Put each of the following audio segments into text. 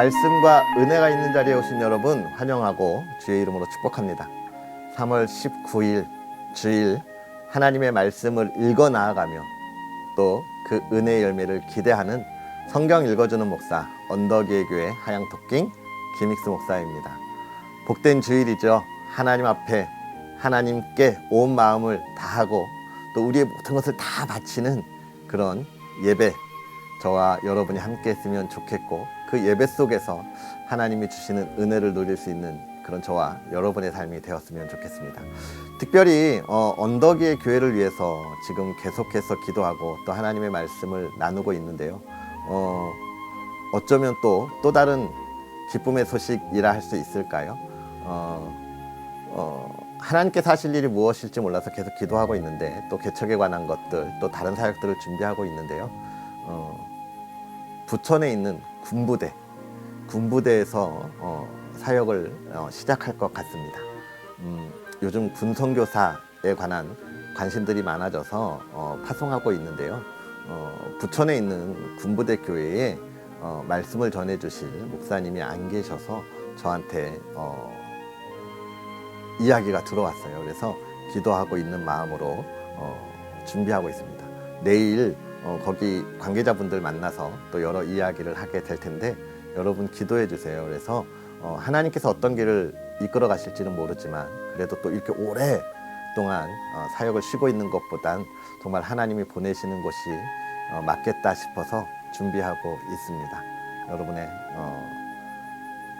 말씀과 은혜가 있는 자리에 오신 여러분 환영하고 주의 이름으로 축복합니다. 3월 19일 주일 하나님의 말씀을 읽어 나아가며 또 그 은혜의 열매를 기대하는 성경 읽어주는 목사 언덕의 교회 하양토킹 김익수 목사입니다. 복된 주일이죠. 하나님 앞에 하나님께 온 마음을 다하고 또 우리의 모든 것을 다 바치는 그런 예배 저와 여러분이 함께 했으면 좋겠고 그 예배 속에서 하나님이 주시는 은혜를 누릴 수 있는 그런 저와 여러분의 삶이 되었으면 좋겠습니다. 특별히 어, 언덕이의 교회를 위해서 지금 계속해서 기도하고 또 하나님의 말씀을 나누고 있는데요. 어, 어쩌면 또 또 다른 기쁨의 소식이라 할 수 있을까요? 어, 어, 하나님께서 하실 일이 무엇일지 몰라서 계속 기도하고 있는데 또 개척에 관한 것들 또 다른 사역들을 준비하고 있는데요. 어, 부천에 있는 군부대 군부대에서 어, 사역을 어, 시작할 것 같습니다. 음, 요즘 군선교사에 관한 관심들이 많아져서 어, 파송하고 있는데요. 어, 부천에 있는 군부대 교회에 어, 말씀을 전해주실 목사님이 안 계셔서 저한테 어, 이야기가 들어왔어요. 그래서 기도하고 있는 마음으로 어, 준비하고 있습니다. 내일 어, 거기 관계자분들 만나서 또 여러 이야기를 하게 될 텐데 여러분 기도해 주세요. 그래서 어, 하나님께서 어떤 길을 이끌어 가실지는 모르지만 그래도 또 이렇게 오래 동안 어, 사역을 쉬고 있는 것보단 정말 하나님이 보내시는 곳이 어, 맞겠다 싶어서 준비하고 있습니다. 여러분의 어,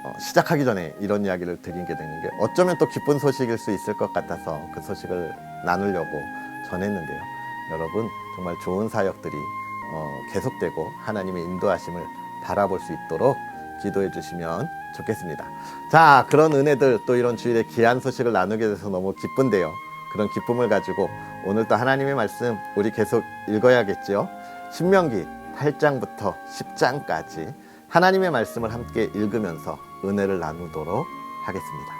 어, 시작하기 전에 이런 이야기를 드리게 되는 게 어쩌면 또 기쁜 소식일 수 있을 것 같아서 그 소식을 나누려고 전했는데요. 여러분 정말 좋은 사역들이 어, 계속되고 하나님의 인도하심을 바라볼 수 있도록 기도해 주시면 좋겠습니다. 자, 그런 은혜들 또 이런 주일에 귀한 소식을 나누게 돼서 너무 기쁜데요. 그런 기쁨을 가지고 오늘 또 하나님의 말씀 우리 계속 읽어야겠죠. 신명기 8장부터 10장까지 하나님의 말씀을 함께 읽으면서 은혜를 나누도록 하겠습니다.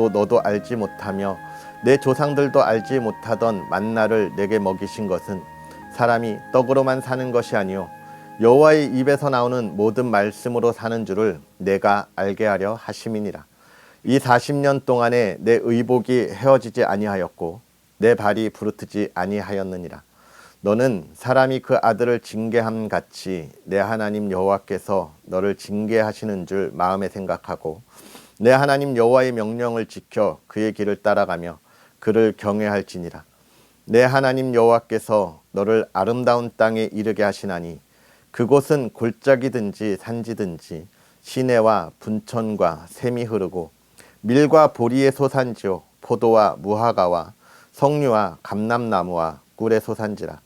또 너도 알지 못하며 내 조상들도 알지 못하던 만나를 내게 먹이신 것은 사람이 떡으로만 사는 것이 아니요 여호와의 입에서 나오는 모든 말씀으로 사는 줄을 내가 알게 하려 하심이니라. 이 40년 동안에 내 의복이 헤어지지 아니하였고 내 발이 부르트지 아니하였느니라. 너는 사람이 그 아들을 징계함 같이 내 하나님 여호와께서 너를 징계하시는 줄 마음에 생각하고 내 하나님 여호와의 명령을 지켜 그의 길을 따라가며 그를 경외할지니라. 내 하나님 여호와께서 너를 아름다운 땅에 이르게 하시나니 그곳은 골짜기든지 산지든지 시내와 분천과 샘이 흐르고 밀과 보리의 소산지요 포도와 무화과와 석류와 감람나무와 꿀의 소산지라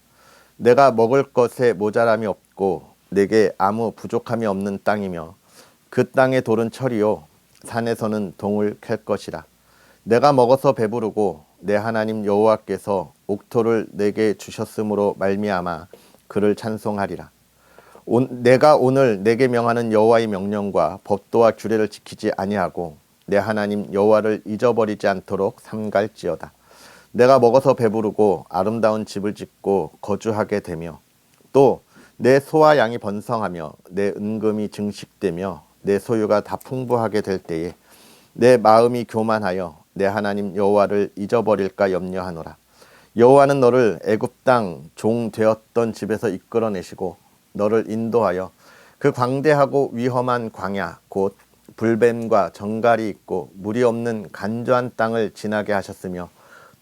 내가 먹을 것에 모자람이 없고 내게 아무 부족함이 없는 땅이며 그 땅의 돌은 철이요 산에서는 동을 캘 것이라 내가 먹어서 배부르고 내 하나님 여호와께서 옥토를 내게 주셨으므로 말미암아 그를 찬송하리라 온, 내가 오늘 내게 명하는 여호와의 명령과 법도와 규례를 지키지 아니하고 내 하나님 여호와를 잊어버리지 않도록 삼갈지어다. 내가 먹어서 배부르고 아름다운 집을 짓고 거주하게 되며 또 내 소와 양이 번성하며 내 은금이 증식되며 내 소유가 다 풍부하게 될 때에 내 마음이 교만하여 내 하나님 여호와를 잊어버릴까 염려하노라. 여호와는 너를 애굽 땅 종 되었던 집에서 이끌어내시고 너를 인도하여 그 광대하고 위험한 광야 곧 불뱀과 정갈이 있고 물이 없는 간조한 땅을 지나게 하셨으며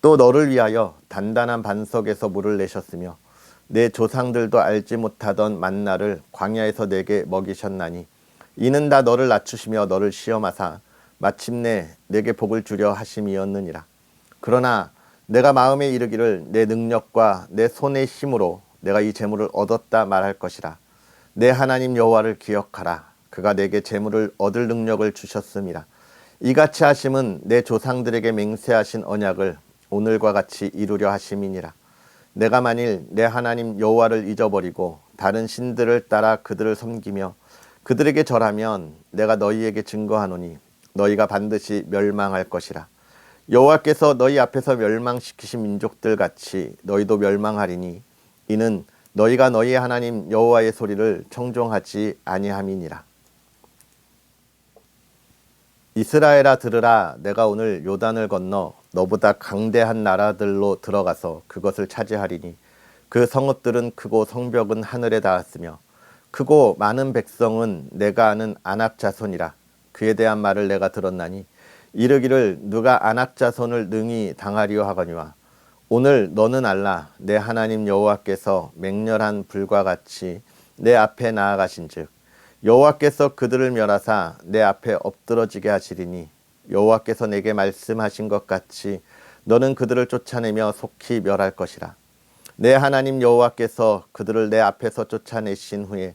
또 너를 위하여 단단한 반석에서 물을 내셨으며 내 조상들도 알지 못하던 만나를 광야에서 내게 먹이셨나니 이는 다 너를 낮추시며 너를 시험하사 마침내 내게 복을 주려 하심이었느니라. 그러나 내가 마음에 이르기를 내 능력과 내 손의 힘으로 내가 이 재물을 얻었다 말할 것이라. 내 하나님 여호와를 기억하라. 그가 내게 재물을 얻을 능력을 주셨음이라. 이같이 하심은 내 조상들에게 맹세하신 언약을 오늘과 같이 이루려 하심이니라. 내가 만일 내 하나님 여호와를 잊어버리고 다른 신들을 따라 그들을 섬기며 그들에게 절하면 내가 너희에게 증거하노니 너희가 반드시 멸망할 것이라. 여호와께서 너희 앞에서 멸망시키신 민족들 같이 너희도 멸망하리니 이는 너희가 너희 하나님 여호와의 소리를 청종하지 아니함이니라. 이스라엘아 들으라. 내가 오늘 요단을 건너 너보다 강대한 나라들로 들어가서 그것을 차지하리니 그 성읍들은 크고 성벽은 하늘에 닿았으며 크고 많은 백성은 내가 아는 안악 자손이라. 그에 대한 말을 내가 들었나니 이르기를 누가 안악 자손을 능히 당하리요 하거니와 오늘 너는 알라. 내 하나님 여호와께서 맹렬한 불과 같이 내 앞에 나아가신즉 여호와께서 그들을 멸하사 내 앞에 엎드러지게 하시리니 여호와께서 내게 말씀하신 것 같이 너는 그들을 쫓아내며 속히 멸할 것이라. 내 하나님 여호와께서 그들을 내 앞에서 쫓아내신 후에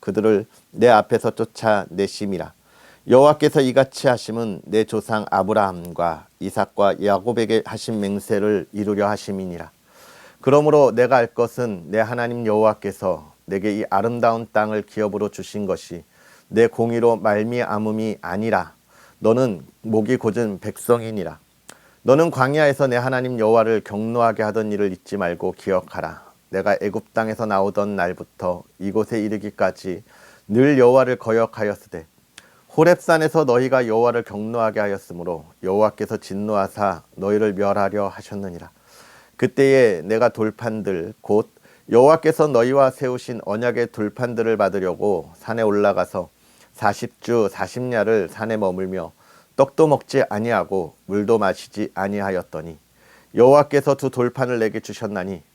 그들을 내 앞에서 쫓아내심이라. 여호와께서 이같이 하심은 내 조상 아브라함과 이삭과 야곱에게 하신 맹세를 이루려 하심이니라. 그러므로 내가 알 것은 내 하나님 여호와께서 내게 이 아름다운 땅을 기업으로 주신 것이 내 공의로 말미암음이 아니라 너는 목이 곧은 백성이니라. 너는 광야에서 내 하나님 여호와를 경노하게 하던 일을 잊지 말고 기억하라 내가 애굽 땅에서 나오던 날부터 이곳에 이르기까지 늘 여호와를 거역하였으되 호렙산에서 너희가 여호와를 경노하게 하였으므로 여호와께서 진노하사 너희를 멸하려 하셨느니라. 그때에 내가 돌판들 곧 여호와께서 너희와 세우신 언약의 돌판들을 받으려고 산에 올라가서 40주 40야를 산에 머물며 떡도 먹지 아니하고 물도 마시지 아니하였더니 여호와께서 두 돌판을 내게 주셨나니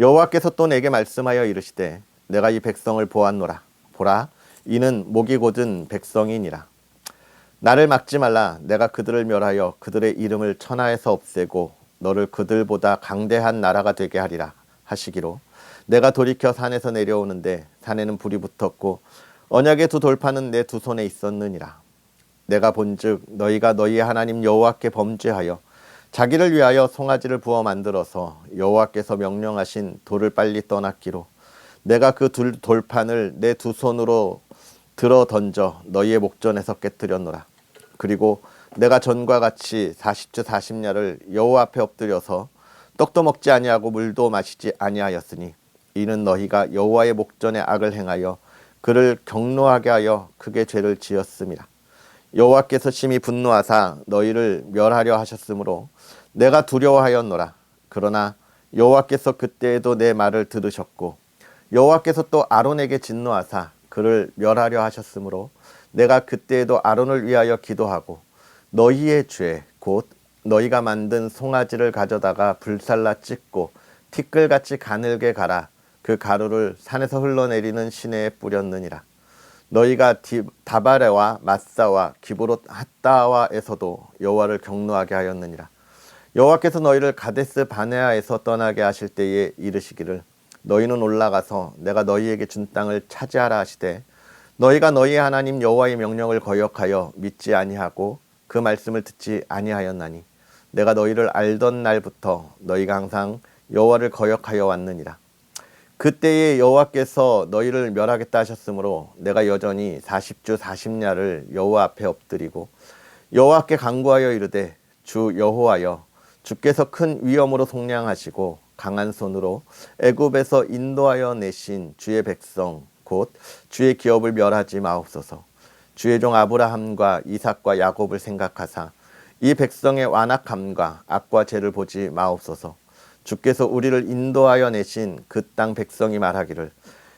여호와께서 또 내게 말씀하여 이르시되 내가 이 백성을 보았노라. 보라 이는 목이 곧은 백성이니라. 나를 막지 말라. 내가 그들을 멸하여 그들의 이름을 천하에서 없애고 너를 그들보다 강대한 나라가 되게 하리라 하시기로. 내가 돌이켜 산에서 내려오는데 산에는 불이 붙었고 언약의 두 돌판은 내두 손에 있었느니라. 내가 본즉 너희가 너희 하나님 여호와께 범죄하여 자기를 위하여 송아지를 부어 만들어서 여호와께서 명령하신 돌을 빨리 떠났기로 내가 그둘 돌판을 내 두 손으로 들어 던져 너희의 목전에서 깨뜨렸노라 그리고 내가 전과 같이 40주 40야를 여호와 앞에 엎드려서 떡도 먹지 아니하고 물도 마시지 아니하였으니 이는 너희가 여호와의 목전에 악을 행하여 그를 경노하게 하여 크게 죄를 지었습니다. 여호와께서 심히 분노하사 너희를 멸하려 하셨으므로 내가 두려워하였노라. 그러나 여호와께서 그때에도 내 말을 들으셨고 여호와께서 또 아론에게 진노하사 그를 멸하려 하셨으므로 내가 그때에도 아론을 위하여 기도하고 너희의 죄 곧 너희가 만든 송아지를 가져다가 불살라 찢고 티끌같이 가늘게 가라 그 가루를 산에서 흘러내리는 시내에 뿌렸느니라 너희가 다바레와 마사와 기브롯 핫다와에서도 여호와를 경노하게 하였느니라. 여호와께서 너희를 가데스 바네아에서 떠나게 하실 때에 이르시기를 너희는 올라가서 내가 너희에게 준 땅을 차지하라 하시되 너희가 너희 하나님 여호와의 명령을 거역하여 믿지 아니하고 그 말씀을 듣지 아니하였나니 내가 너희를 알던 날부터 너희가 항상 여호와를 거역하여 왔느니라 그때에 여호와께서 너희를 멸하겠다 하셨으므로 내가 여전히 40주 40야를 여호와 앞에 엎드리고 여호와께 간구하여 이르되 주 여호와여 주께서 큰 위엄으로 속량하시고 강한 손으로 애굽에서 인도하여 내신 주의 백성 곧 주의 기업을 멸하지 마옵소서. 주의 종 아브라함과 이삭과 야곱을 생각하사 이 백성의 완악함과 악과 죄를 보지 마옵소서 주께서 우리를 인도하여 내신 그 땅 백성이 말하기를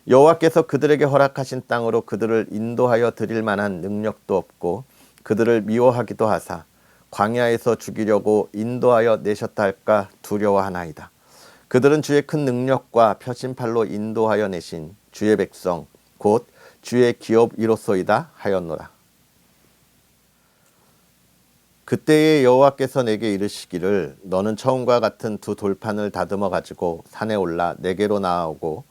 여호와께서 그들에게 허락하신 땅으로 그들을 인도하여 드릴 만한 능력도 없고 그들을 미워하기도 하사 광야에서 죽이려고 인도하여 내셨다 할까 두려워하나이다. 그들은 주의 큰 능력과 표심팔로 인도하여 내신 주의 백성 곧 주의 기업 이로소이다 하였노라. 그때에 여호와께서 내게 이르시기를 너는 처음과 같은 두 돌판을 다듬어 가지고 산에 올라 내게로 나아오고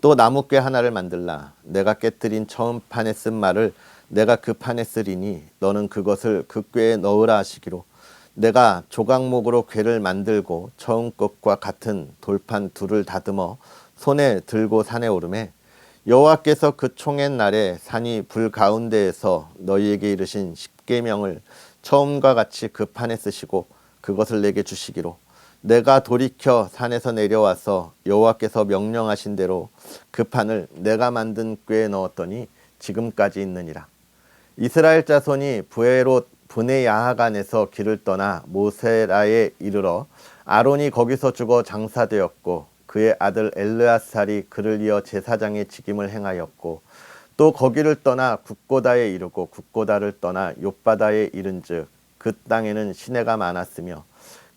또 나무괴 하나를 만들라. 내가 깨뜨린 처음 판에 쓴 말을 내가 그 판에 쓰리니 너는 그것을 그 꾀에 넣으라 하시기로. 내가 조각목으로 괴를 만들고 처음 것과 같은 돌판 둘을 다듬어 손에 들고 산에 오르매 여호와께서 그 총의 날에 산이 불 가운데에서 너희에게 이르신 십계명을 처음과 같이 그 판에 쓰시고 그것을 내게 주시기로. 내가 돌이켜 산에서 내려와서 여호와께서 명령하신 대로 그 판을 내가 만든 꾀에 넣었더니 지금까지 있느니라. 이스라엘 자손이 부에롯 분의 야하간에서 길을 떠나 모세라에 이르러 아론이 거기서 죽어 장사되었고 그의 아들 엘르아살이 그를 이어 제사장의 직임을 행하였고 또 거기를 떠나 국고다에 이르고 국고다를 떠나 욥바다에 이른즉 그 땅에는 시내가 많았으며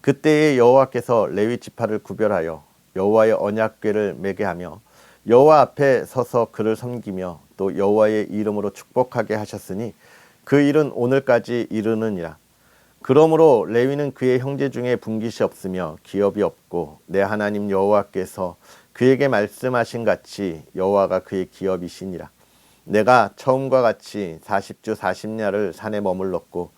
그때에 여호와께서 레위 지파를 구별하여 여호와의 언약궤를 매게 하며 여호와 앞에 서서 그를 섬기며 또 여호와의 이름으로 축복하게 하셨으니 그 일은 오늘까지 이르느니라. 그러므로 레위는 그의 형제 중에 분깃이 없으며 기업이 없고 내 하나님 여호와께서 그에게 말씀하신 같이 여호와가 그의 기업이시니라. 내가 처음과 같이 40주 40야를 산에 머물렀고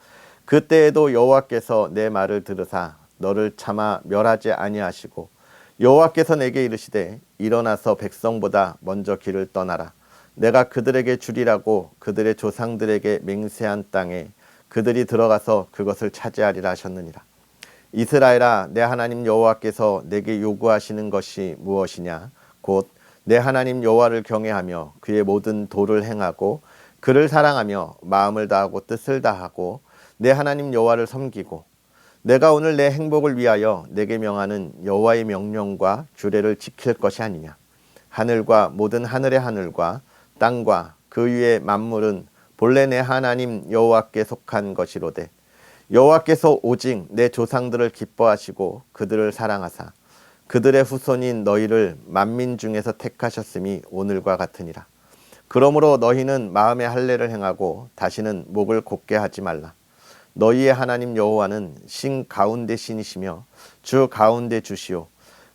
그때에도 여호와께서 내 말을 들으사 너를 참아 멸하지 아니하시고 여호와께서 내게 이르시되 일어나서 백성보다 먼저 길을 떠나라 내가 그들에게 주리라고 그들의 조상들에게 맹세한 땅에 그들이 들어가서 그것을 차지하리라 하셨느니라. 이스라엘아 내 하나님 여호와께서 내게 요구하시는 것이 무엇이냐 곧 내 하나님 여호와를 경외하며 그의 모든 도를 행하고 그를 사랑하며 마음을 다하고 뜻을 다하고 내 하나님 여호와를 섬기고 내가 오늘 내 행복을 위하여 내게 명하는 여호와의 명령과 주례를 지킬 것이 아니냐. 하늘과 모든 하늘의 하늘과 땅과 그 위의 만물은 본래 내 하나님 여호와께 속한 것이로되 여호와께서 오직 내 조상들을 기뻐하시고 그들을 사랑하사 그들의 후손인 너희를 만민 중에서 택하셨음이 오늘과 같으니라. 그러므로 너희는 마음의 할례를 행하고 다시는 목을 곧게 하지 말라. 너희의 하나님 여호와는 신 가운데 신이시며 주 가운데 주시오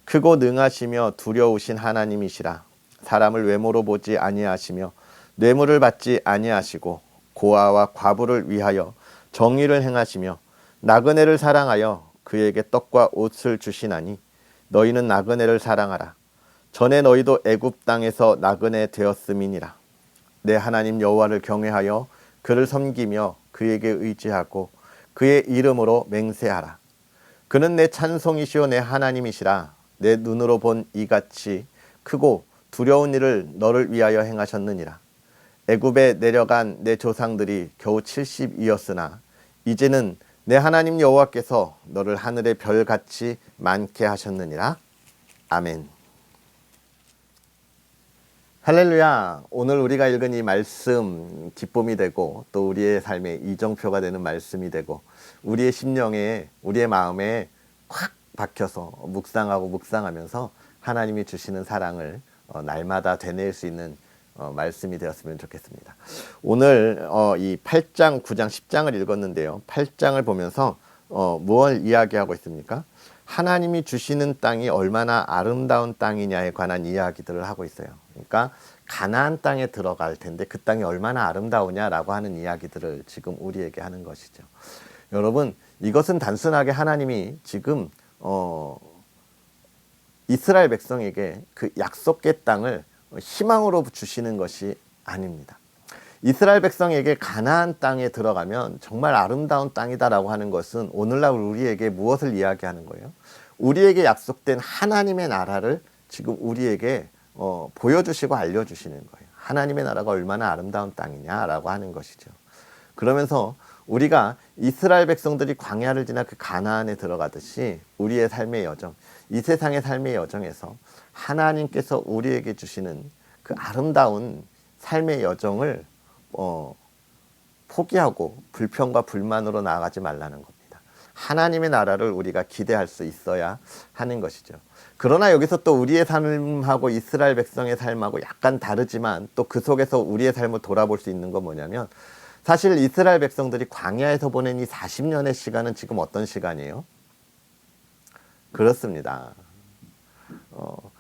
크고 능하시며 두려우신 하나님이시라. 사람을 외모로 보지 아니하시며 뇌물을 받지 아니하시고 고아와 과부를 위하여 정의를 행하시며 나그네를 사랑하여 그에게 떡과 옷을 주시나니 너희는 나그네를 사랑하라. 전에 너희도 애굽 땅에서 나그네 되었음이니라. 내 하나님 여호와를 경외하여 그를 섬기며 그에게 의지하고 그의 이름으로 맹세하라. 그는 내 찬송이시오 내 하나님이시라. 내 눈으로 본 이같이 크고 두려운 일을 너를 위하여 행하셨느니라. 애굽에 내려간 내 조상들이 겨우 70이었으나 이제는 내 하나님 여호와께서 너를 하늘의 별같이 많게 하셨느니라. 아멘. 할렐루야. 오늘 우리가 읽은 이 말씀 기쁨이 되고 또 우리의 삶의 이정표가 되는 말씀이 되고 우리의 심령에 우리의 마음에 확 박혀서 묵상하고 묵상하면서 하나님이 주시는 사랑을 어, 날마다 되뇌일 수 있는 어, 말씀이 되었으면 좋겠습니다. 오늘 어, 이 8장, 9장, 10장을 읽었는데요. 8장을 보면서 어, 무엇을 이야기하고 있습니까? 하나님이 주시는 땅이 얼마나 아름다운 땅이냐에 관한 이야기들을 하고 있어요. 그러니까 가나안 땅에 들어갈 텐데 그 땅이 얼마나 아름다우냐라고 하는 이야기들을 지금 우리에게 하는 것이죠. 여러분 이것은 단순하게 하나님이 지금 어, 이스라엘 백성에게 그 약속의 땅을 희망으로 주시는 것이 아닙니다. 이스라엘 백성에게 가나안 땅에 들어가면 정말 아름다운 땅이다라고 하는 것은 오늘날 우리에게 무엇을 이야기하는 거예요? 우리에게 약속된 하나님의 나라를 지금 우리에게 어, 보여주시고 알려주시는 거예요. 하나님의 나라가 얼마나 아름다운 땅이냐라고 하는 것이죠. 그러면서 우리가 이스라엘 백성들이 광야를 지나 그 가나안에 들어가듯이 우리의 삶의 여정, 이 세상의 삶의 여정에서 하나님께서 우리에게 주시는 그 아름다운 삶의 여정을 어, 포기하고 불평과 불만으로 나아가지 말라는 겁니다. 하나님의 나라를 우리가 기대할 수 있어야 하는 것이죠. 그러나 여기서 또 우리의 삶하고 이스라엘 백성의 삶하고 약간 다르지만 또 그 속에서 우리의 삶을 돌아볼 수 있는 건 뭐냐면 사실 이스라엘 백성들이 광야에서 보낸 이 40년의 시간은 지금 어떤 시간이에요? 그렇습니다. 어,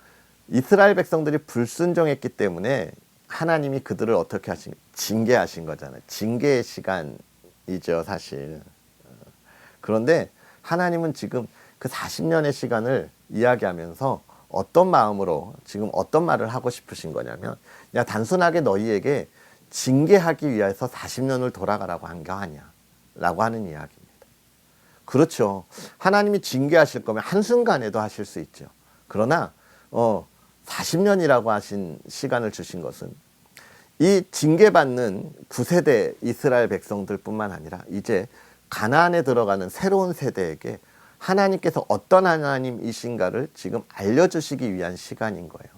이스라엘 백성들이 불순종했기 때문에 하나님이 그들을 어떻게 하신 징계하신 거잖아요. 징계의 시간이죠, 사실. 어, 그런데 하나님은 지금 그 40년의 시간을 이야기하면서 어떤 마음으로 지금 어떤 말을 하고 싶으신 거냐면 야 단순하게 너희에게 징계하기 위해서 40년을 돌아가라고 한 게 아니야. 라고 하는 이야기입니다. 그렇죠. 하나님이 징계하실 거면 한순간에도 하실 수 있죠. 그러나 어 40년이라고 하신 시간을 주신 것은 이 징계받는 9세대 이스라엘 백성들뿐만 아니라 이제 가나안에 들어가는 새로운 세대에게 하나님께서 어떤 하나님이신가를 지금 알려주시기 위한 시간인 거예요.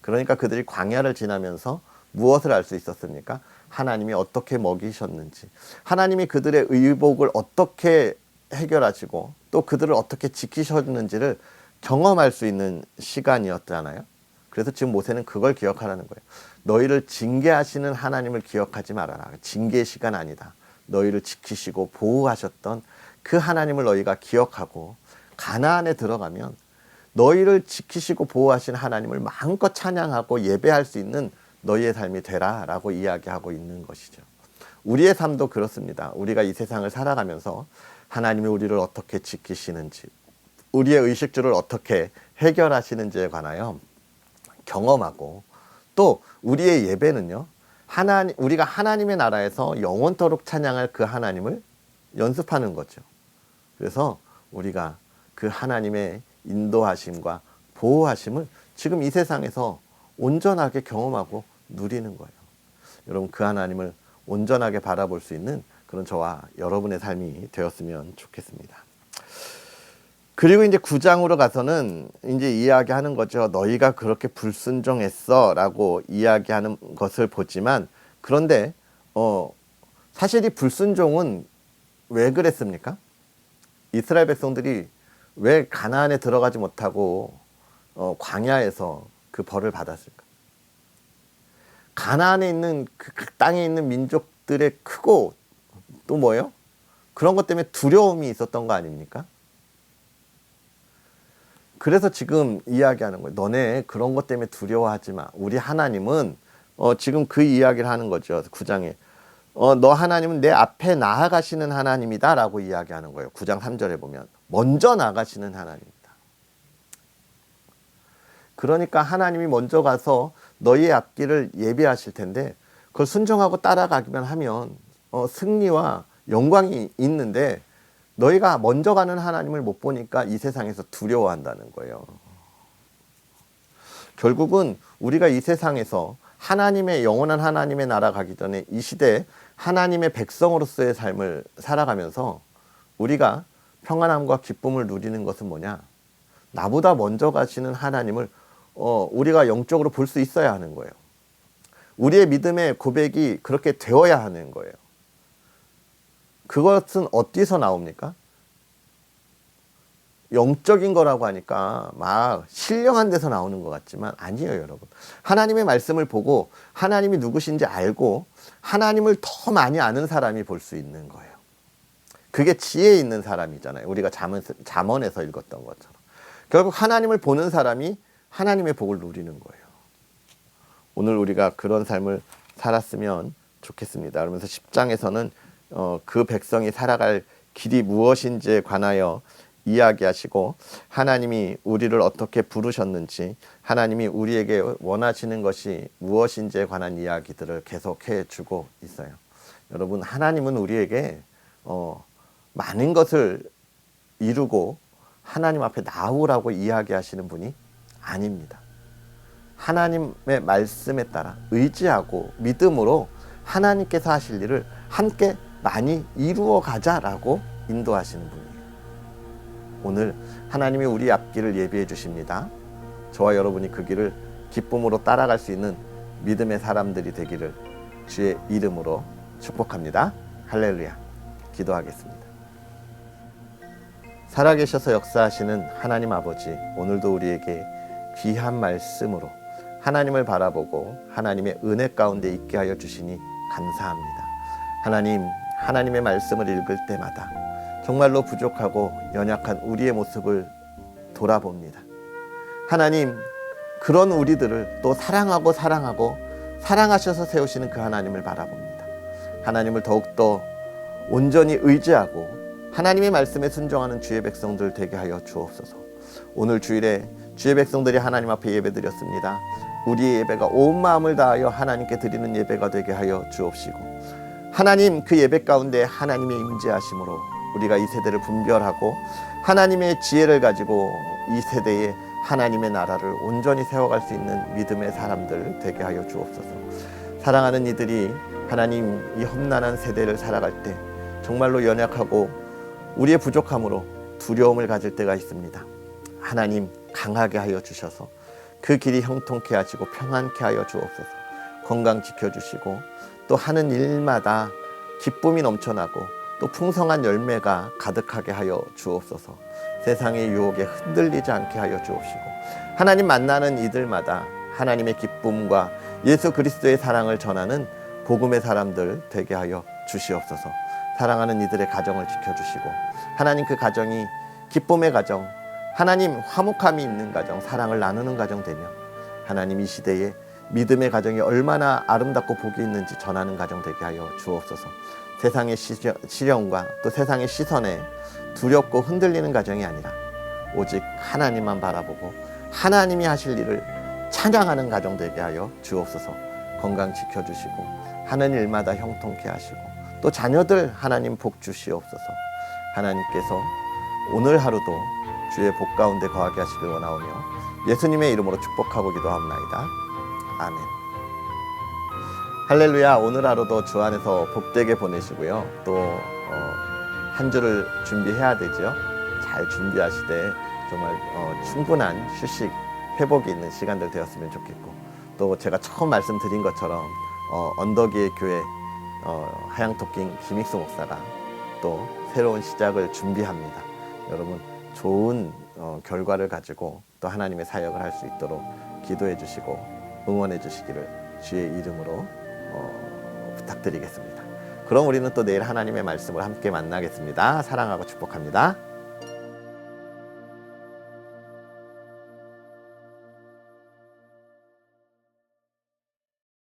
그러니까 그들이 광야를 지나면서 무엇을 알 수 있었습니까? 하나님이 어떻게 먹이셨는지, 하나님이 그들의 의복을 어떻게 해결하시고 또 그들을 어떻게 지키셨는지를 경험할 수 있는 시간이었잖아요. 그래서 지금 모세는 그걸 기억하라는 거예요. 너희를 징계하시는 하나님을 기억하지 말아라. 징계의 시간 아니다. 너희를 지키시고 보호하셨던 그 하나님을 너희가 기억하고 가나안에 들어가면 너희를 지키시고 보호하신 하나님을 마음껏 찬양하고 예배할 수 있는 너희의 삶이 되라라고 이야기하고 있는 것이죠. 우리의 삶도 그렇습니다. 우리가 이 세상을 살아가면서 하나님이 우리를 어떻게 지키시는지, 우리의 의식주를 어떻게 해결하시는지에 관하여 경험하고 또 우리의 예배는요. 하나님 우리가 하나님의 나라에서 영원토록 찬양할 그 하나님을 연습하는 거죠. 그래서 우리가 그 하나님의 인도하심과 보호하심을 지금 이 세상에서 온전하게 경험하고 누리는 거예요. 여러분 그 하나님을 온전하게 바라볼 수 있는 그런 저와 여러분의 삶이 되었으면 좋겠습니다. 그리고 이제 9장으로 가서는 이제 이야기하는 거죠. 너희가 그렇게 불순종했어 라고 이야기하는 것을 보지만 그런데 어 사실 이 불순종은 왜 그랬습니까? 이스라엘 백성들이 왜 가나안에 들어가지 못하고 어 광야에서 그 벌을 받았을까? 가나안에 있는 그 땅에 있는 민족들의 크고 또 뭐예요? 그런 것 때문에 두려움이 있었던 거 아닙니까? 그래서 지금 이야기하는 거예요. 너네 그런 것 때문에 두려워하지 마. 우리 하나님은 어, 지금 그 이야기를 하는 거죠. 9장에. 어, 너 하나님은 내 앞에 나아가시는 하나님이다 라고 이야기하는 거예요. 9장 3절에 보면. 먼저 나가시는 하나님이다. 그러니까 하나님이 먼저 가서 너희의 앞길을 예비하실 텐데 그걸 순종하고 따라가기만 하면 어, 승리와 영광이 있는데 너희가 먼저 가는 하나님을 못 보니까 이 세상에서 두려워한다는 거예요. 결국은 우리가 이 세상에서 하나님의 영원한 하나님의 나라 가기 전에 이 시대에 하나님의 백성으로서의 삶을 살아가면서 우리가 평안함과 기쁨을 누리는 것은 뭐냐? 나보다 먼저 가시는 하나님을 어, 우리가 영적으로 볼 수 있어야 하는 거예요. 우리의 믿음의 고백이 그렇게 되어야 하는 거예요. 그것은 어디서 나옵니까? 영적인 거라고 하니까 막 신령한 데서 나오는 것 같지만 아니에요, 여러분. 하나님의 말씀을 보고 하나님이 누구신지 알고 하나님을 더 많이 아는 사람이 볼 수 있는 거예요. 그게 지혜 있는 사람이잖아요. 우리가 잠언, 잠언에서 읽었던 것처럼. 결국 하나님을 보는 사람이 하나님의 복을 누리는 거예요. 오늘 우리가 그런 삶을 살았으면 좋겠습니다. 그러면서 10장에서는 어, 그 백성이 살아갈 길이 무엇인지에 관하여 이야기하시고 하나님이 우리를 어떻게 부르셨는지 하나님이 우리에게 원하시는 것이 무엇인지에 관한 이야기들을 계속해 주고 있어요. 여러분 하나님은 우리에게 어, 많은 것을 이루고 하나님 앞에 나오라고 이야기하시는 분이 아닙니다. 하나님의 말씀에 따라 의지하고 믿음으로 하나님께서 하실 일을 함께 많이 이루어 가자라고 인도하시는 분이에요. 오늘 하나님이 우리 앞길을 예비해 주십니다. 저와 여러분이 그 길을 기쁨으로 따라갈 수 있는 믿음의 사람들이 되기를 주의 이름으로 축복합니다. 할렐루야. 기도하겠습니다. 살아계셔서 역사하시는 하나님 아버지, 오늘도 우리에게 귀한 말씀으로 하나님을 바라보고 하나님의 은혜 가운데 있게 하여 주시니 감사합니다. 하나님, 하나님의 말씀을 읽을 때마다 정말로 부족하고 연약한 우리의 모습을 돌아봅니다. 하나님, 그런 우리들을 또 사랑하고 사랑하고 사랑하셔서 세우시는 그 하나님을 바라봅니다. 하나님을 더욱더 온전히 의지하고 하나님의 말씀에 순종하는 주의 백성들 되게 하여 주옵소서. 오늘 주일에 주의 백성들이 하나님 앞에 예배드렸습니다. 우리의 예배가 온 마음을 다하여 하나님께 드리는 예배가 되게 하여 주옵시고 하나님 그 예배 가운데 하나님의 임재하심으로 우리가 이 세대를 분별하고 하나님의 지혜를 가지고 이 세대에 하나님의 나라를 온전히 세워갈 수 있는 믿음의 사람들 되게 하여 주옵소서. 사랑하는 이들이 하나님 이 험난한 세대를 살아갈 때 정말로 연약하고 우리의 부족함으로 두려움을 가질 때가 있습니다. 하나님 강하게 하여 주셔서 그 길이 형통케 하시고 평안케 하여 주옵소서. 건강 지켜 주시고 또 하는 일마다 기쁨이 넘쳐나고 또 풍성한 열매가 가득하게 하여 주옵소서. 세상의 유혹에 흔들리지 않게 하여 주옵시고 하나님 만나는 이들마다 하나님의 기쁨과 예수 그리스도의 사랑을 전하는 복음의 사람들 되게 하여 주시옵소서. 사랑하는 이들의 가정을 지켜주시고 하나님 그 가정이 기쁨의 가정, 하나님 화목함이 있는 가정, 사랑을 나누는 가정 되며 하나님 이 시대에 믿음의 가정이 얼마나 아름답고 복이 있는지 전하는 가정 되게 하여 주옵소서. 세상의 시련- 시련과 또 세상의 시선에 두렵고 흔들리는 가정이 아니라 오직 하나님만 바라보고 하나님이 하실 일을 찬양하는 가정 되게 하여 주옵소서. 건강 지켜주시고 하는 일마다 형통케 하시고 또 자녀들 하나님 복 주시옵소서. 하나님께서 오늘 하루도 주의 복 가운데 거하게 하시길 원하오며 예수님의 이름으로 축복하고 기도합나이다. 아멘. 할렐루야. 오늘 하루도 주 안에서 복되게 보내시고요. 또 어, 한 주를 준비해야 되죠. 잘 준비하시되 정말 어, 충분한 휴식, 회복이 있는 시간들 되었으면 좋겠고 또 제가 처음 말씀드린 것처럼 어, 언덕위의 교회 어, 하양토킹 김익수 목사가 또 새로운 시작을 준비합니다. 여러분 좋은 어, 결과를 가지고 또 하나님의 사역을 할 수 있도록 기도해 주시고 응원해 주시기를 주의 이름으로 어, 부탁드리겠습니다. 그럼 우리는 또 내일 하나님의 말씀을 함께 만나겠습니다. 사랑하고 축복합니다.